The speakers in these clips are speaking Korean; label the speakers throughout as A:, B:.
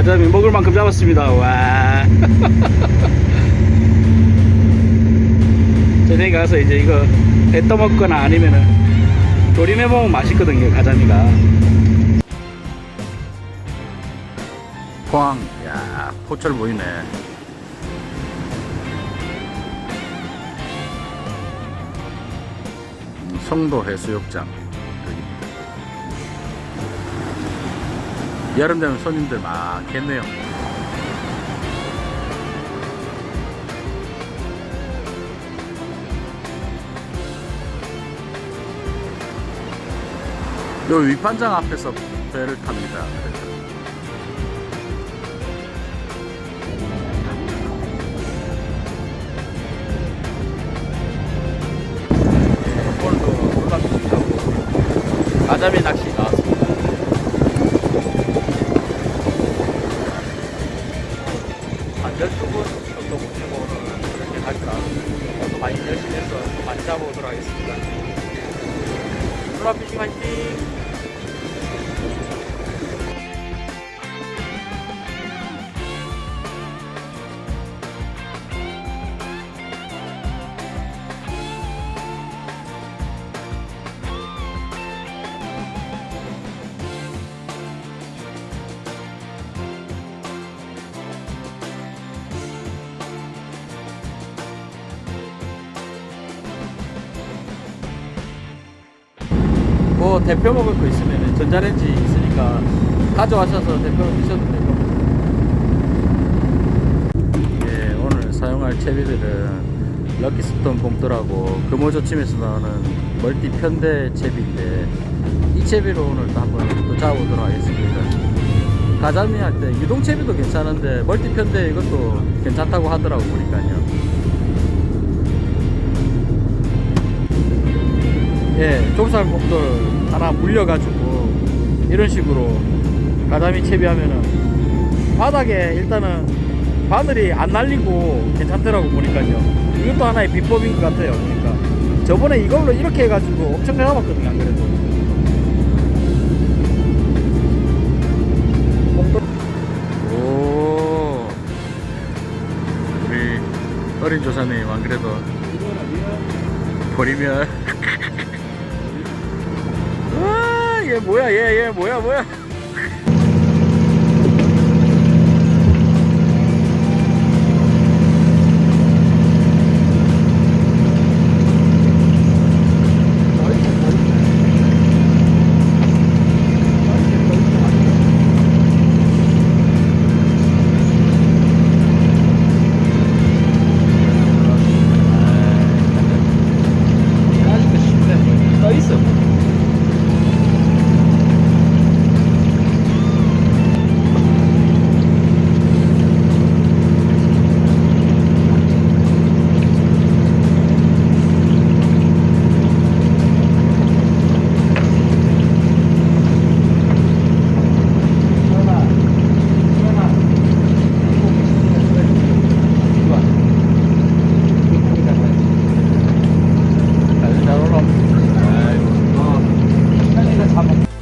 A: 가자미 먹을 만큼 잡았습니다. 와. 저녁에 가서 이제 이거 배 떠먹거나 아니면은 조림해 먹으면 맛있거든요. 가자미가. 포항, 야 포철 보이네. 음, 송도 해수욕장 여름 되면 손님들 많겠네요. 요 위판장 앞에서 배를 탑니다. 오늘도 놀랍습니다. 가자미 낚시 잡아오도록 하겠습니다. 놀랍피싱 화이팅! 뭐 대표 먹을 거 있으면 전자레인지 있으니까 가져와셔서 대표 드셔도 되고 예, 오늘 사용할 채비들은 럭키스톤 봉돌하고 금호조침에서 나오는 멀티 편대 채비인데 이 채비로 오늘 또 한번 또 잡아보도록 하겠습니다. 가자미 할 때 유동 채비도 괜찮은데 멀티 편대 이것도 괜찮다고 하더라고 보니까요 예, 좁쌀 목돌 하나 물려가지고 이런 식으로 가자미 채비하면은 바닥에 일단은 바늘이 안 날리고 괜찮더라고 보니까요. 이것도 하나의 비법인 것 같아요. 그러니까 저번에 이걸로 이렇게 해가지고 엄청 잘 잡았거든요. 안 그래도. 오, 우리 어린 조사님 안 그래도 버리면. 아, 얘 뭐야, 얘, 얘 뭐야, 뭐야. 어.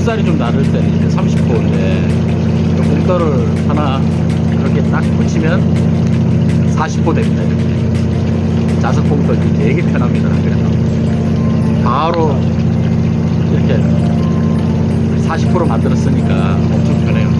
A: 물살이 좀 나를 때 30호인데 공터를 하나 이렇게 딱 붙이면 40호 됩니다. 자석 공터 되게 편합니다. 그래서 바로 이렇게 40% 만들었으니까 엄청 편해요.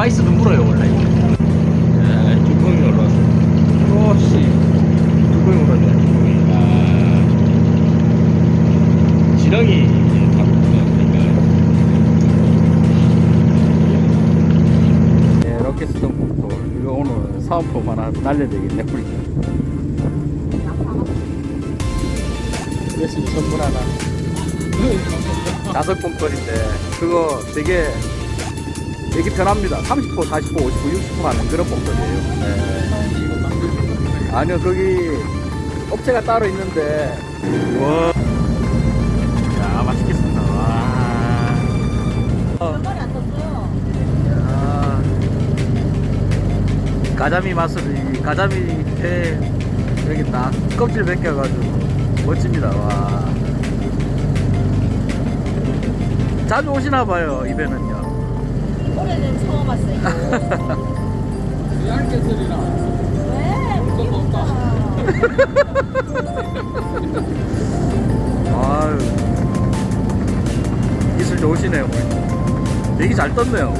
A: 아이스도 물어요 원래.
B: 야, 쭈꾸미 올라왔어.
A: 오씨 쭈꾸미
B: 아, 지렁이.
A: 네, 로켓스톤 복도 이거 오늘 사은품 하나 날려야 되겠네 우리 예수님 선물 하나. 다섯 봉돌인데 그거 되게 되게 편합니다. 30포, 40포, 50포, 60포 하는 그런 봉돌이에요. 네. 아니요 거기 업체가 따로 있는데. 와. 야 맛있겠습니다. 와. 어. 야, 가자미 맛을 이 가자미 회 여기 딱 껍질 벗겨가지고 멋집니다. 와. 자주 오시나 봐요 입에는요
C: 올해는 처음 왔어요.
B: 얇게 소리나.
C: 왜?
B: 거 없다.
A: 아유 기술 좋으시네요 되게 잘 떴네요